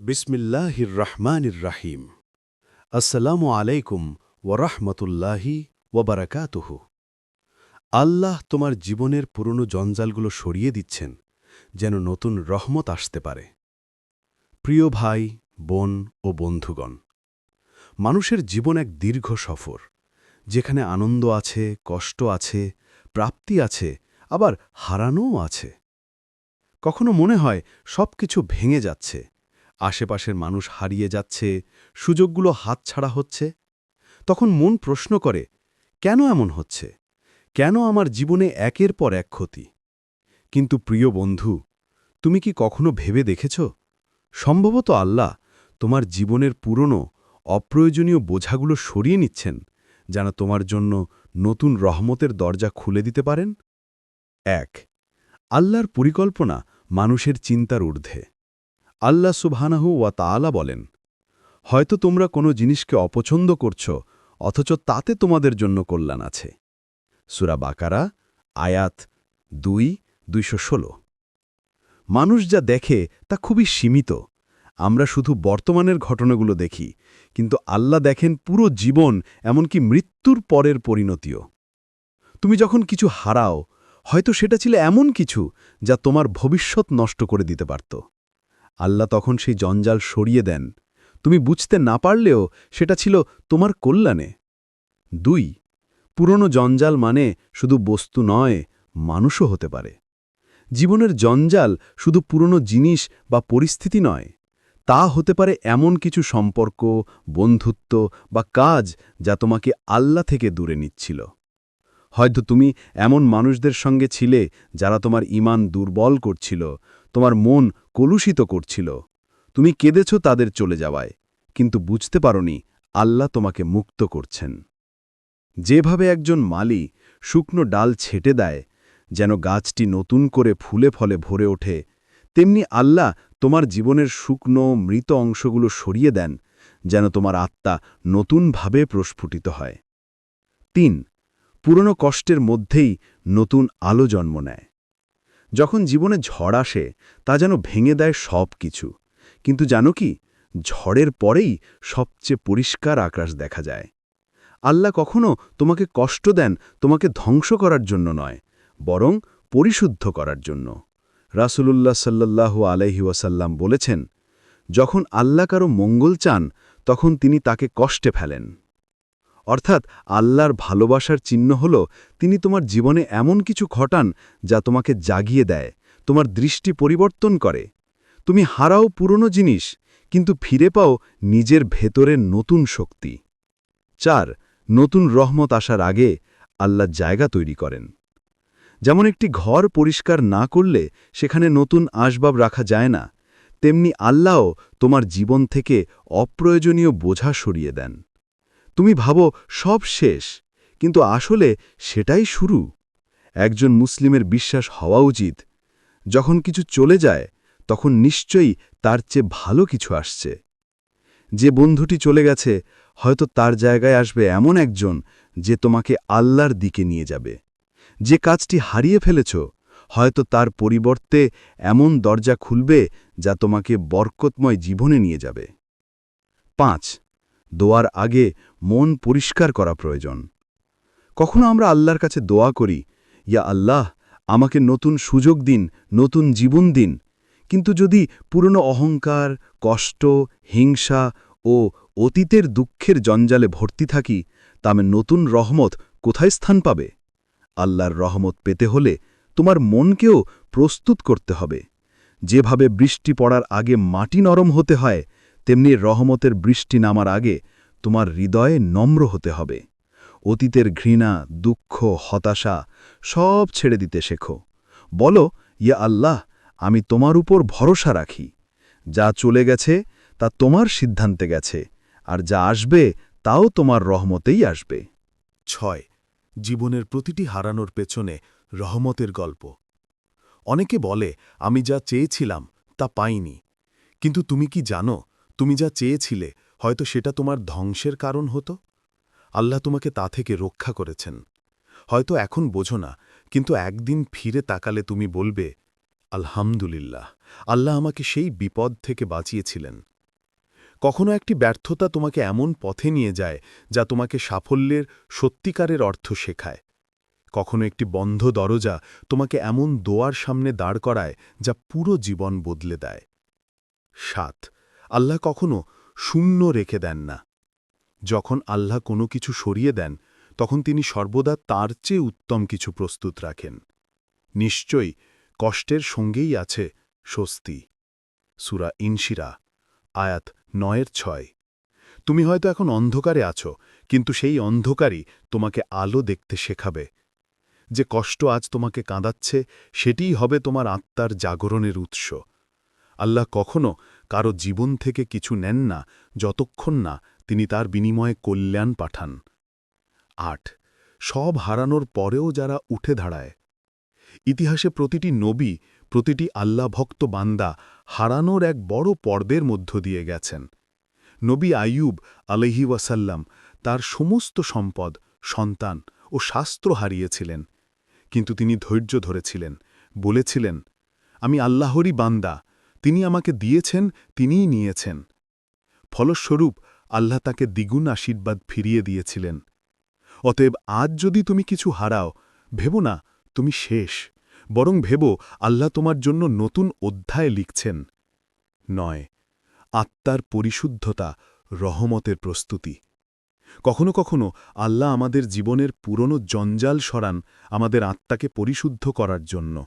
বিসমিল্লাহির রহমানির রাহিম আসসালামু আলাইকুম ওরহমতুল্লাহি ওবরাকাতুহু আল্লাহ তোমার জীবনের পুরনো জঞ্জালগুলো সরিয়ে দিচ্ছেন, যেন নতুন রহমত আসতে পারে। প্রিয় ভাই, বোন ও বন্ধুগণ, মানুষের জীবন এক দীর্ঘ সফর, যেখানে আনন্দ আছে, কষ্ট আছে, প্রাপ্তি আছে, আবার হারানোও আছে। কখনো মনে হয় সব কিছু ভেঙে যাচ্ছে আশেপাশের মানুষ হারিয়ে যাচ্ছে, সুযোগগুলো হাতছাড়া হচ্ছে। তখন মন প্রশ্ন করে, কেন এমন হচ্ছে? কেন আমার জীবনে একের পর এক ক্ষতি? কিন্তু প্রিয় বন্ধু, তুমি কি কখনো ভেবে দেখেছ? সম্ভবত আল্লাহ তোমার জীবনের পুরনো, অপ্রয়োজনীয় বোঝাগুলো সরিয়ে নিচ্ছেন, যেন তোমার জন্য নতুন রহমতের দরজা খুলে দিতে পারেন? এক, আল্লাহর পরিকল্পনা মানুষের চিন্তার ঊর্ধ্বে। আল্লাহ সুবহানাহু ওয়া তাআলা বলেন, হয়তো তোমরা কোনো জিনিসকে অপছন্দ করছ, অথচ তাতে তোমাদের জন্য কল্যাণ আছে। সুরা বাকারা, আয়াত দুই, দুইশো ষোলো। মানুষ যা দেখে তা খুবই সীমিত। আমরা শুধু বর্তমানের ঘটনাগুলো দেখি, কিন্তু আল্লাহ দেখেন পুরো জীবন এমনকি মৃত্যুর পরের পরিণতিও। তুমি যখন কিছু হারাও, হয়তো সেটা ছিল এমন কিছু যা তোমার ভবিষ্যৎ নষ্ট করে দিতে পারত। আল্লাহ তখন সেই জঞ্জাল সরিয়ে দেন। তুমি বুঝতে না পারলেও সেটা ছিল তোমার কল্যাণে। দুই, পুরনো জঞ্জাল মানে শুধু বস্তু নয়, মানুষও হতে পারে। জীবনের জঞ্জাল শুধু পুরনো জিনিস বা পরিস্থিতি নয়, তা হতে পারে এমন কিছু সম্পর্ক, বন্ধুত্ব বা কাজ যা তোমাকে আল্লাহ থেকে দূরে নিচ্ছিল। হয়তো তুমি এমন মানুষদের সঙ্গে ছিলে যারা তোমার ইমান দুর্বল করছিল তোমার মন কলুষিত করছিল। তুমি কেঁদেছ তাদের চলে যাওয়ায়, কিন্তু বুঝতে পারনি আল্লাহ তোমাকে মুক্ত করছেন। যেভাবে একজন মালি শুকনো ডাল ছেটে দেয়, যেন গাছটি নতুন করে ফুলে ফলে ভরে ওঠে, তেমনি আল্লাহ তোমার জীবনের শুকনো, মৃত অংশগুলো সরিয়ে দেন, যেন তোমার আত্মা নতুনভাবে প্রস্ফুটিত হয়। তিন, পুরনো কষ্টের মধ্যেই নতুন আলো জন্ম নেয়। যখন জীবনে ঝড় আসে, তা যেন ভেঙে দেয় সব কিছু। কিন্তু জানো কি? ঝড়ের পরেই সবচেয়ে পরিষ্কার আকাশ দেখা যায়। আল্লাহ কখনো তোমাকে কষ্ট দেন তোমাকে ধ্বংস করার জন্য নয়, বরং পরিশুদ্ধ করার জন্য। রাসূলুল্লাহ সাল্লাল্লাহু আলাইহি ওয়াসাল্লাম বলেছেন, যখন আল্লাহ কারও মঙ্গল চান, তখন তিনি তাকে কষ্টে ফেলেন। অর্থাৎ আল্লাহর ভালোবাসার চিহ্ন হল, তিনি তোমার জীবনে এমন কিছু ঘটান যা তোমাকে জাগিয়ে দেয়, তোমার দৃষ্টি পরিবর্তন করে। তুমি হারাও পুরনো জিনিস, কিন্তু ফিরে পাও নিজের ভেতরের নতুন শক্তি। চার, নতুন রহমত আসার আগে আল্লাহ জায়গা তৈরি করেন। যেমন একটি ঘর পরিষ্কার না করলে সেখানে নতুন আসবাব রাখা যায় না, তেমনি আল্লাহও তোমার জীবন থেকে অপ্রয়োজনীয় বোঝা সরিয়ে দেন। তুমি ভাবো সব শেষ, কিন্তু আসলে সেটাই শুরু। একজন মুসলিমের বিশ্বাস হওয়া উচিত। যখন কিছু চলে যায়, তখন নিশ্চয়ই তার চেয়ে ভালো কিছু আসছে। যে বন্ধুটি চলে গেছে, হয়তো তার জায়গায় আসবে এমন একজন যে তোমাকে আল্লাহর দিকে নিয়ে যাবে। যে কাজটি হারিয়ে ফেলেছ, হয়তো তার পরিবর্তে এমন দরজা খুলবে যা তোমাকে বরকতময় জীবনে নিয়ে যাবে। পাঁচ দোয়ার আগে মন পরিষ্কার করা প্রয়োজন। কখনো আমরা আল্লাহর কাছে দোয়া করি, ইয়া আল্লাহ, আমাকে নতুন সুযোগ দিন, নতুন জীবন দিন। কিন্তু যদি পুরনো অহংকার, কষ্ট, হিংসা ও অতীতের দুঃখের জঞ্জালে ভর্তি থাকি তামে নতুন রহমত কোথায় স্থান পাবে? আল্লাহর রহমত পেতে হলে তোমার মনকেও প্রস্তুত করতে হবে। যেভাবে বৃষ্টি পড়ার আগে মাটি নরম হতে হয় তেমনি রহমতের বৃষ্টি নামার আগে তোমার হৃদয়ে নম্র হতে হবে। অতীতের ঘৃণা, দুঃখ, হতাশা সব ছেড়ে দিতে শেখো। বলো, ইয়া আল্লাহ, আমি তোমার উপর ভরসা রাখি। যা চলে গেছে, তা তোমার সিদ্ধান্তে গেছে, আর যা আসবে, তাও তোমার রহমতেই আসবে। ছয়, জীবনের প্রতিটি হারানোর পেছনে রহমতের গল্প। অনেকে বলে, আমি যা চেয়েছিলাম, তা পাইনি। কিন্তু তুমি কি জানো তুমি যা চেয়েছিলে, হয়তো সেটা তোমার ধ্বংসের কারণ হতো? আল্লাহ তোমাকে তা থেকে রক্ষা করেছেন। হয়তো এখন বোঝো না, কিন্তু একদিন ফিরে তাকালে তুমি বলবে, আলহামদুলিল্লাহ, আল্লাহ আমাকে সেই বিপদ থেকে বাঁচিয়েছিলেন। কখনো একটি ব্যর্থতা তোমাকে এমন পথে নিয়ে যায়, যা তোমাকে সাফল্যের সত্যিকারের অর্থ শেখায়। কখনো একটি বন্ধ দরজা তোমাকে এমন দোয়ার সামনে দাঁড় করায়, যা পুরো জীবন বদলে দেয়। সাত আল্লাহ কখনো শূন্য রেখে দেন না। যখন আল্লাহ কোনো কিছু সরিয়ে দেন, তখন তিনি সর্বদা তার চেয়ে উত্তম কিছু প্রস্তুত রাখেন। নিশ্চয়ই কষ্টের সঙ্গেই আছে স্বস্তি। সুরা ইনশিরা, আয়াত নয়ের ছয়। তুমি হয়তো এখন অন্ধকারে আছো, কিন্তু সেই অন্ধকারই তোমাকে আলো দেখতে শেখাবে। যে কষ্ট আজ তোমাকে কাঁদাচ্ছে, সেটিই হবে তোমার আত্মার জাগরণের উৎস। আল্লাহ কখনো কারও জীবন থেকে কিছু নেন না, যতক্ষণ না তিনি তার বিনিময়ে কল্যাণ পাঠান। আট, সব হারানোর পরেও যারা উঠে দাঁড়ায়। ইতিহাসে প্রতিটি নবী, প্রতিটি আল্লাহ ভক্ত বান্দা হারানোর এক বড় পর্বের মধ্য দিয়ে গেছেন। নবী আইয়ুব আলহি ওয়াসাল্লাম তার সমস্ত সম্পদ, সন্তান ও শাস্ত্র হারিয়েছিলেন। কিন্তু তিনি ধৈর্য ধরেছিলেন, বলেছিলেন, আমি আল্লাহরই বান্দা তিনি আমাকে দিয়েছেন, তিনিই নিয়েছেন। ফলস্বরূপ, আল্লাহ তাকে দ্বিগুণ আশীর্বাদ ফিরিয়ে দিয়েছিলেন। অতএব আজ যদি তুমি কিছু হারাও, ভেবো না, তুমি শেষ। বরং ভেবো, আল্লাহ তোমার জন্য নতুন অধ্যায় লিখছেন। নয়, আত্মার পরিশুদ্ধতা, রহমতের প্রস্তুতি। কখনো কখনো আল্লাহ আমাদের জীবনের পুরনো জঞ্জাল সরান আমাদের আত্মাকে পরিশুদ্ধ করার জন্য।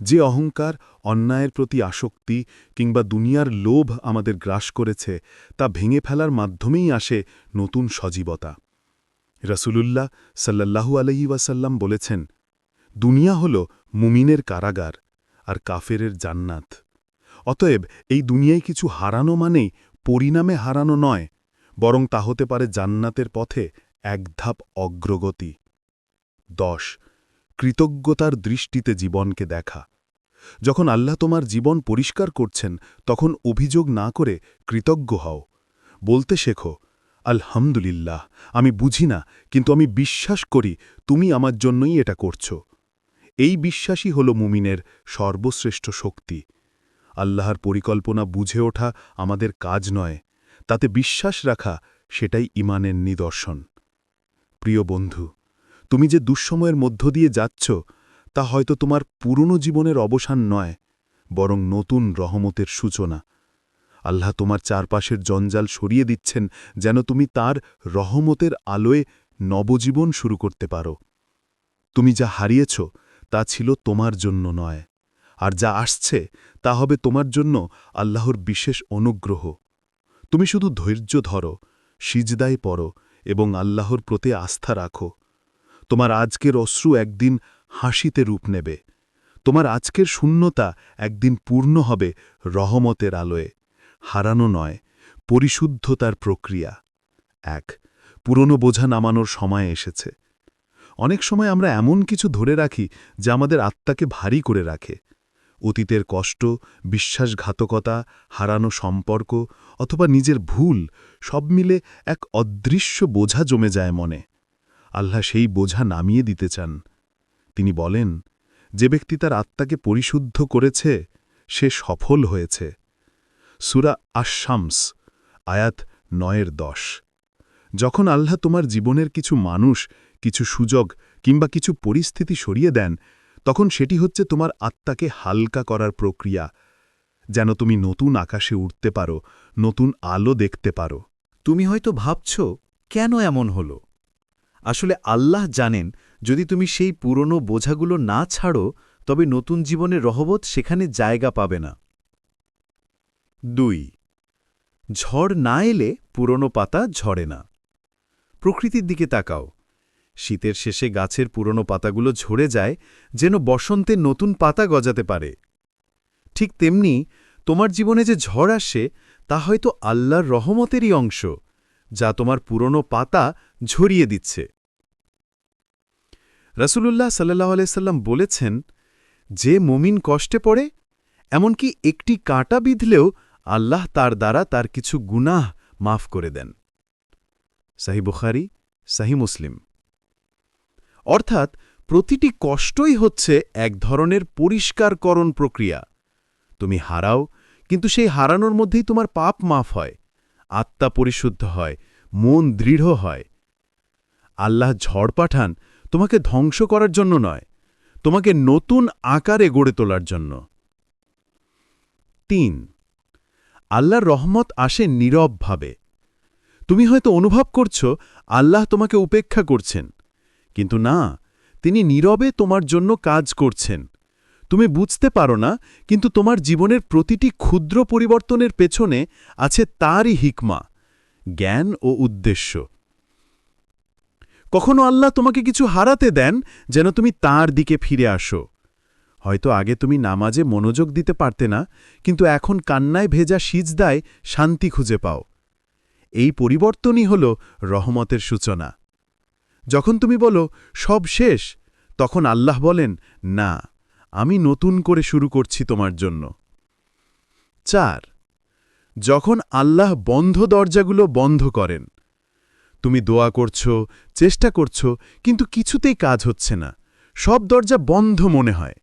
যে অহংকার, অন্যায়ের প্রতি আসক্তি কিংবা দুনিয়ার লোভ আমাদের গ্রাস করেছে, তা ভেঙে ফেলার মাধ্যমেই আসে নতুন সজীবতা। রসুলুল্লাহ সাল্লাল্লাহু আলহি ওয়াসাল্লাম বলেছেন, দুনিয়া হল মুমিনের কারাগার আর কাফেরের জান্নাত। অতএব এই দুনিয়ায় কিছু হারানো মানেই পরিণামে হারানো নয়, বরং তা হতে পারে জান্নাতের পথে এক ধাপ অগ্রগতি। দশ কৃতজ্ঞতার দৃষ্টিতে জীবনকে দেখা। যখন আল্লাহ তোমার জীবন পরিষ্কার করছেন, তখন অভিযোগ না করে কৃতজ্ঞ হও। বলতে শেখো, আলহামদুলিল্লাহ, আমি বুঝি না, কিন্তু আমি বিশ্বাস করি তুমি আমার জন্যই এটা করছ। এই বিশ্বাসই হল মুমিনের সর্বশ্রেষ্ঠ শক্তি। আল্লাহর পরিকল্পনা বুঝে ওঠা আমাদের কাজ নয়, তাতে বিশ্বাস রাখা সেটাই ইমানের নিদর্শন। প্রিয় বন্ধু তুমি যে দুঃসময়ের মধ্য দিয়ে যাচ্ছ, তা হয়তো তোমার পুরনো জীবনের অবসান নয়, বরং নতুন রহমতের সূচনা। আল্লাহ তোমার চারপাশের জঞ্জাল সরিয়ে দিচ্ছেন, যেন তুমি তার রহমতের আলোয় নবজীবন শুরু করতে পারো। তুমি যা হারিয়েছ, তা ছিল তোমার জন্য নয়, আর যা আসছে, তা হবে তোমার জন্য আল্লাহর বিশেষ অনুগ্রহ। তুমি শুধু ধৈর্য ধরো, সিজদায় পড়ো, এবং আল্লাহর প্রতি আস্থা রাখো। তোমার আজকের অশ্রু একদিন হাসিতে রূপ নেবে। তোমার আজকের শূন্যতা একদিন পূর্ণ হবে রহমতের আলোয়। হারানো নয়, পরিশুদ্ধতার প্রক্রিয়া। এক, পুরনো বোঝা নামানোর সময় এসেছে। অনেক সময় আমরা এমন কিছু ধরে রাখি যা আমাদের আত্মাকে ভারী করে রাখে। অতীতের কষ্ট, বিশ্বাসঘাতকতা, হারানো সম্পর্ক অথবা নিজের ভুল সব মিলে এক অদৃশ্য বোঝা জমে যায় মনে। আল্লাহ সেই বোঝা নামিয়ে দিতে চান। তিনি বলেন, যে ব্যক্তি তার আত্মাকে পরিশুদ্ধ করেছে, সে সফল হয়েছে। সুরা আশামস আয়াত নয়ের দশ। যখন আল্লাহ তোমার জীবনের কিছু মানুষ, কিছু সুযোগ কিংবা কিছু পরিস্থিতি সরিয়ে দেন, তখন সেটি হচ্ছে তোমার আত্মাকে হালকা করার প্রক্রিয়া, যেন তুমি নতুন আকাশে উঠতে পারো, নতুন আলো দেখতে পারো। তুমি হয়তো ভাবছ, কেন এমন হল? আসলে আল্লাহ জানেন, যদি তুমি সেই পুরনো বোঝাগুলো না ছাড়ো, তবে নতুন জীবনের রহবত সেখানে জায়গা পাবে না। দুই, ঝড় না এলে পুরনো পাতা ঝরে না। প্রকৃতির দিকে তাকাও। শীতের শেষে গাছের পুরনো পাতাগুলো ঝরে যায়, যেন বসন্তে নতুন পাতা গজাতে পারে। ঠিক তেমনি, তোমার জীবনে যে ঝড় আসে, তা হয়তো আল্লাহর রহমতেরই অংশ, যা তোমার পুরনো পাতা ঝরিয়ে দিচ্ছে। রসুলুল্লাহ সাল্লাহ আলাইসাল্লাম বলেছেন, যে মমিন কষ্টে পড়ে, এমনকি একটি কাঁটা বিঁধলেও আল্লাহ তার দ্বারা তার কিছু গুনাহ মাফ করে দেন। সাহি বুখারি, সাহি মুসলিম। অর্থাৎ প্রতিটি কষ্টই হচ্ছে এক ধরনের পরিষ্কারকরণ প্রক্রিয়া। তুমি হারাও, কিন্তু সেই হারানোর মধ্যেই তোমার পাপ মাফ হয়, আত্মা পরিশুদ্ধ হয়, মন দৃঢ় হয়। আল্লাহ ঝড় পাঠান তোমাকে ধ্বংস করার জন্য নয়, তোমাকে নতুন আকারে গড়ে তোলার জন্য। তিন, আল্লাহর রহমত আসে নীরবভাবে। তুমি হয়তো অনুভব করছ, আল্লাহ তোমাকে উপেক্ষা করছেন, কিন্তু না, তিনি নীরবে তোমার জন্য কাজ করছেন। তুমি বুঝতে পারো না, কিন্তু তোমার জীবনের প্রতিটি ক্ষুদ্র পরিবর্তনের পেছনে আছে তারই হিকমা, জ্ঞান ও উদ্দেশ্য। কখনো আল্লাহ তোমাকে কিছু হারাতে দেন যেন তুমি তার দিকে ফিরে আসো। হয়তো আগে তুমি নামাজে মনোযোগ দিতে পারতে না, কিন্তু এখন কান্নায় ভেজা সিজদায় শান্তি খুঁজে পাও। এই পরিবর্তনই হল রহমতের সূচনা। যখন তুমি বলো, সব শেষ? তখন আল্লাহ বলেন, না, আমি নতুন করে শুরু করছি তোমার জন্য। চার, যখন আল্লাহ বন্ধ দরজাগুলো বন্ধ করেন তুমি দোয়া করছ, চেষ্টা করছ, কিন্তু কিছুতেই কাজ হচ্ছে না। সব দরজা বন্ধ মনে হয়।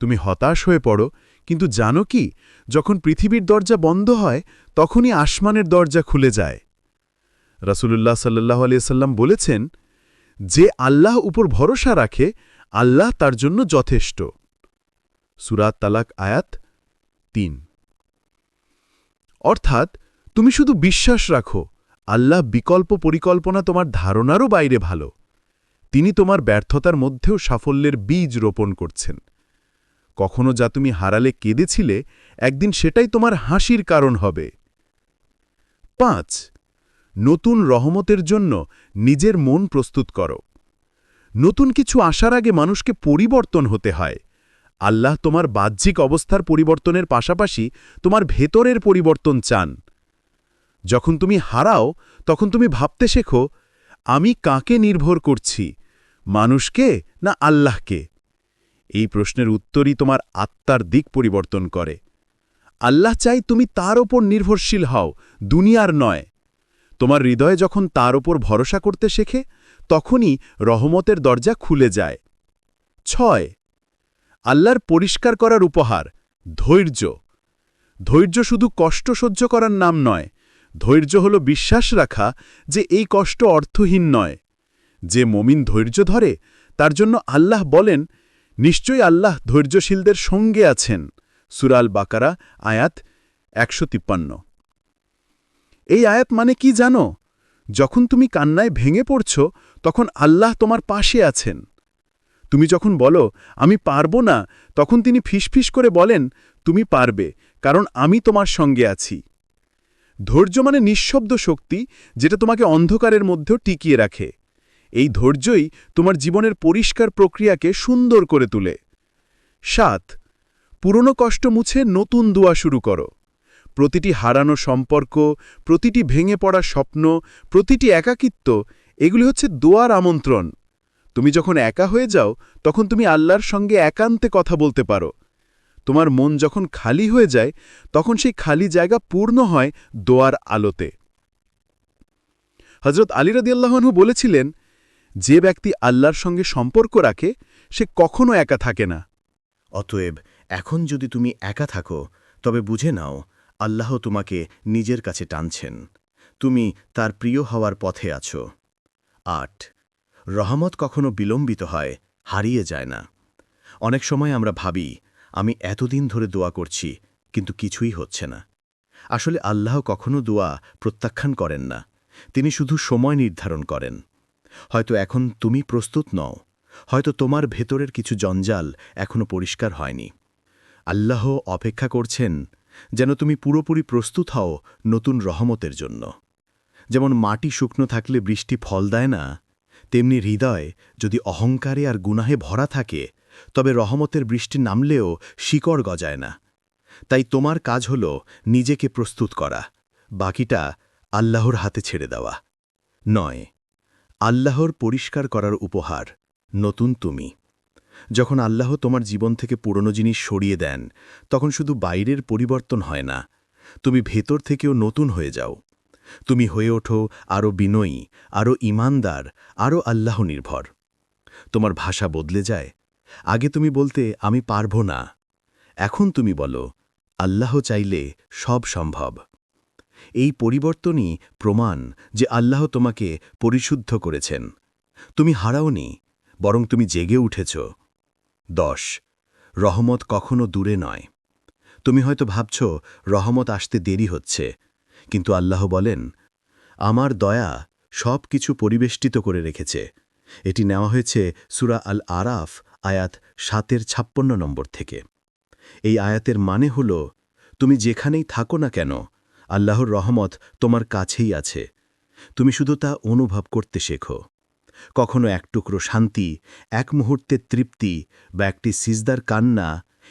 তুমি হতাশ হয়ে পড়ো, কিন্তু জানো কি, যখন পৃথিবীর দরজা বন্ধ হয়, তখনই আসমানের দরজা খুলে যায়। রাসূলুল্লাহ সাল্লাহ আলিয়াল্লাম বলেছেন, যে আল্লাহ উপর ভরসা রাখে, আল্লাহ তার জন্য যথেষ্ট। সুরাত তালাক আয়াত তিন। অর্থাৎ, তুমি শুধু বিশ্বাস রাখো আল্লাহ বিকল্প পরিকল্পনা তোমার ধারণারও বাইরে ভালো। তিনি তোমার ব্যর্থতার মধ্যেও সাফল্যের বীজ রোপণ করছেন। কখনো যা তুমি হারালে কেঁদেছিলে, একদিন সেটাই তোমার হাসির কারণ হবে। পাঁচ, নতুন রহমতের জন্য নিজের মন প্রস্তুত করো। নতুন কিছু আসার আগে মানুষকে পরিবর্তন হতে হয়। আল্লাহ তোমার বাহ্যিক অবস্থার পরিবর্তনের পাশাপাশি তোমার ভেতরের পরিবর্তন চান। যখন তুমি হারাও, তখন তুমি ভাবতে শেখো, আমি কাকে নির্ভর করছি, মানুষকে না আল্লাহকে? এই প্রশ্নের উত্তরই তোমার আত্মার দিক পরিবর্তন করে। আল্লাহ চাই তুমি তার ওপর নির্ভরশীল হও, দুনিয়ার নয়। তোমার হৃদয়ে যখন তার ওপর ভরসা করতে শেখে, তখনই রহমতের দরজা খুলে যায়। ছয়, আল্লাহর পরিষ্কার করার উপহার, ধৈর্য। ধৈর্য শুধু কষ্ট সহ্য করার নাম নয় ধৈর্য হল বিশ্বাস রাখা যে এই কষ্ট অর্থহীন নয়। যে মমিন ধৈর্য ধরে, তার জন্য আল্লাহ বলেন, নিশ্চয়ই আল্লাহ ধৈর্যশীলদের সঙ্গে আছেন। সুরাল বাকারা আয়াত একশো তিপ্পান্ন। এই আয়াত মানে কি জানো? যখন তুমি কান্নায় ভেঙে পড়ছ, তখন আল্লাহ তোমার পাশে আছেন। তুমি যখন বলো, আমি পারব না, তখন তিনি ফিসফিস করে বলেন, তুমি পারবে, কারণ আমি তোমার সঙ্গে আছি। ধৈর্য মানে নিঃশব্দ শক্তি যেটা তোমাকে অন্ধকারের মধ্যেও টিকিয়ে রাখে। এই ধৈর্যই তোমার জীবনের পরিষ্কার প্রক্রিয়াকে সুন্দর করে তুলে। সাত, পুরনো কষ্ট মুছে নতুন দোয়া শুরু করো। প্রতিটি হারানো সম্পর্ক, প্রতিটি ভেঙে পড়া স্বপ্ন, প্রতিটি একাকিত্ব, এগুলি হচ্ছে দোয়ার আমন্ত্রণ। তুমি যখন একা হয়ে যাও, তখন তুমি আল্লাহর সঙ্গে একান্তে কথা বলতে পারো। তোমার মন যখন খালি হয়ে যায়, তখন সেই খালি জায়গা পূর্ণ হয় দোয়ার আলোতে। হজরত আলী বলেছিলেন, যে ব্যক্তি আল্লাহর সঙ্গে সম্পর্ক রাখে, সে কখনো একা থাকে না। অতএব এখন যদি তুমি একা থাকো, তবে বুঝে নাও, আল্লাহ তোমাকে নিজের কাছে টানছেন। তুমি তার প্রিয় হওয়ার পথে আছো। আট, রহমত কখনো বিলম্বিত হয়, হারিয়ে যায় না। অনেক সময় আমরা ভাবি আমি এতদিন ধরে দোয়া করছি, কিন্তু কিছুই হচ্ছে না। আসলে আল্লাহ কখনো দোয়া প্রত্যাখ্যান করেন না। তিনি শুধু সময় নির্ধারণ করেন। হয়তো এখন তুমি প্রস্তুত নও। হয়তো তোমার ভেতরের কিছু জঞ্জাল এখনও পরিষ্কার হয়নি। আল্লাহ অপেক্ষা করছেন যেন তুমি পুরোপুরি প্রস্তুত হও নতুন রহমতের জন্য। যেমন মাটি শুকনো থাকলে বৃষ্টি ফল দেয় না, তেমনি হৃদয় যদি অহংকারে আর গুনাহে ভরা থাকে তবে রহমতের বৃষ্টি নামলেও শিকড় গজায় না। তাই তোমার কাজ হল নিজেকে প্রস্তুত করা। বাকিটা আল্লাহর হাতে ছেড়ে দেওয়া। নয়, আল্লাহর পরিষ্কার করার উপহার, নতুন তুমি। যখন আল্লাহ তোমার জীবন থেকে পুরনো জিনিস সরিয়ে দেন, তখন শুধু বাইরের পরিবর্তন হয় না। তুমি ভেতর থেকেও নতুন হয়ে যাও। তুমি হয়ে ওঠো আরও বিনয়ী, আরও ইমানদার, আরও আল্লাহ নির্ভর তোমার ভাষা বদলে যায় আগে তুমি বলতে, আমি পারব না। এখন তুমি বলো, আল্লাহ চাইলে সব সম্ভব। এই পরিবর্তনই প্রমাণ যে আল্লাহ তোমাকে পরিশুদ্ধ করেছেন। তুমি হারাওনি, বরং তুমি জেগে উঠেছ। দশ, রহমত কখনো দূরে নয়। তুমি হয়তো ভাবছ, রহমত আসতে দেরি হচ্ছে, কিন্তু আল্লাহ বলেন, আমার দয়া সব কিছু পরিবেষ্টিত করে রেখেছে। এটি নেওয়া হয়েছে সুরা আল আরাফ আয়াত সাতের ছাপ্পন্ন নম্বর থেকে। এই আয়াতের মানে হল, তুমি যেখানেই থাকো না কেন, আল্লাহর রহমত তোমার কাছেই আছে। তুমি শুধু তা অনুভব করতে শেখো। কখনো এক টুকরো শান্তি, এক মুহূর্তের তৃপ্তি বা একটি সিজদার কান্না,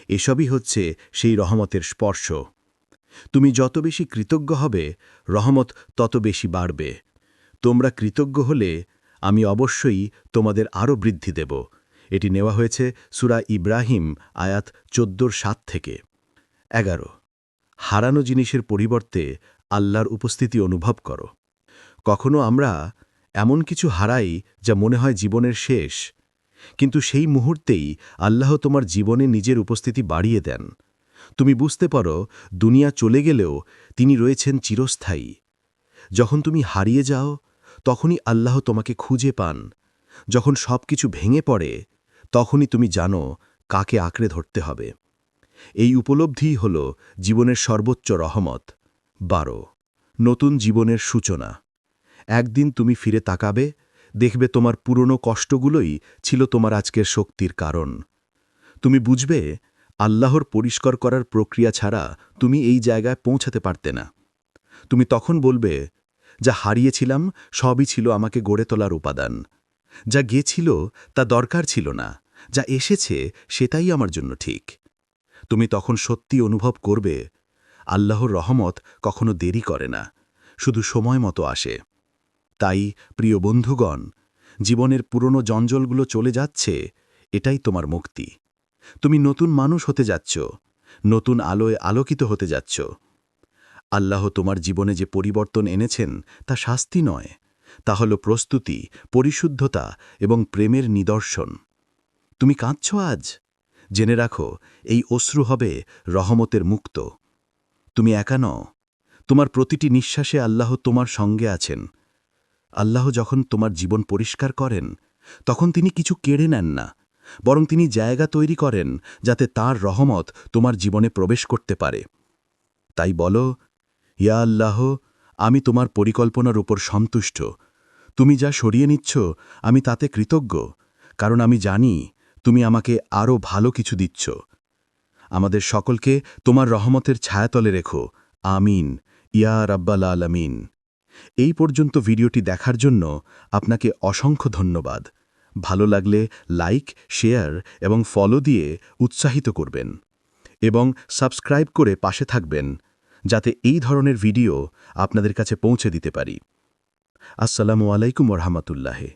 এসবই হচ্ছে সেই রহমতের স্পর্শ। তুমি যত বেশি কৃতজ্ঞ হবে, রহমত তত বেশি বাড়বে। তোমরা কৃতজ্ঞ হলে আমি অবশ্যই তোমাদের আরও বৃদ্ধি দেব। এটি নেওয়া হয়েছে সুরা ইব্রাহিম, আয়াত চোদ্দোর সাত থেকে। এগারো, হারানো জিনিসের পরিবর্তে আল্লাহর উপস্থিতি অনুভব করো। কখনো আমরা এমন কিছু হারাই যা মনে হয় জীবনের শেষ, কিন্তু সেই মুহূর্তেই আল্লাহ তোমার জীবনে নিজের উপস্থিতি বাড়িয়ে দেন। তুমি বুঝতে পারো, দুনিয়া চলে গেলেও তিনি রয়েছেন চিরস্থায়ী। যখন তুমি হারিয়ে যাও, তখনই আল্লাহ তোমাকে খুঁজে পান। যখন সব কিছু ভেঙে পড়ে তখনই তুমি জানো কাকে আঁকড়ে ধরতে হবে। এই উপলব্ধিই হল জীবনের সর্বোচ্চ রহমত। বারো। নতুন জীবনের সূচনা। একদিন তুমি ফিরে তাকাবে, দেখবে তোমার পুরনো কষ্টগুলোই ছিল তোমার আজকের শক্তির কারণ। তুমি বুঝবে, আল্লাহর পরিষ্কার করার প্রক্রিয়া ছাড়া তুমি এই জায়গায় পৌঁছাতে পারতে না। তুমি তখন বলবে, যা হারিয়েছিলাম সবই ছিল আমাকে গড়ে তোলার উপাদান। যা গেছিল তা দরকার ছিল না। যা এসেছে সেটাই আমার জন্য ঠিক। তুমি তখন সত্যি অনুভব করবে, আল্লাহর রহমত কখনো দেরি করে না, শুধু সময় মতো আসে। তাই, প্রিয় বন্ধুগণ, জীবনের পুরনো জঞ্জলগুলো চলে যাচ্ছে, এটাই তোমার মুক্তি। তুমি নতুন মানুষ হতে যাচ্ছ, নতুন আলোয় আলোকিত হতে যাচ্ছ। আল্লাহ তোমার জীবনে যে পরিবর্তন এনেছেন, তা শাস্তি নয়, তা হল প্রস্তুতি, পরিশুদ্ধতা এবং প্রেমের নিদর্শন। তুমি কাঁদছ আজ? জেনে রাখো, এই অশ্রু হবে রহমতের মুক্ত। তুমি একা নও। তোমার প্রতিটি নিঃশ্বাসে আল্লাহ তোমার সঙ্গে আছেন। আল্লাহ যখন তোমার জীবন পরিষ্কার করেন, তখন তিনি কিছু কেড়ে নেন না, বরং তিনি জায়গা তৈরি করেন যাতে তার রহমত তোমার জীবনে প্রবেশ করতে পারে। তাই বলো, ইয়া আল্লাহ, আমি তোমার পরিকল্পনার উপর সন্তুষ্ট। তুমি যা সরিয়ে নিচ্ছ, আমি তাতে কৃতজ্ঞ, কারণ আমি জানি তুমি আমাকে আরও ভালো কিছু দিচ্ছ। আমাদের সকলকে তোমার রহমতের ছায়াতলে রেখো। আমিন। ইয়া রাব্বাল আলামিন। এই পর্যন্ত ভিডিওটি দেখার জন্য আপনাকে অসংখ্য ধন্যবাদ। ভালো লাগলে লাইক, শেয়ার এবং ফলো দিয়ে উৎসাহিত করবেন এবং সাবস্ক্রাইব করে পাশে থাকবেন যাতে এই ধরনের ভিডিও আপনাদের কাছে পৌঁছে দিতে পারি। আসসালামু আলাইকুম রহমতুল্লাহে।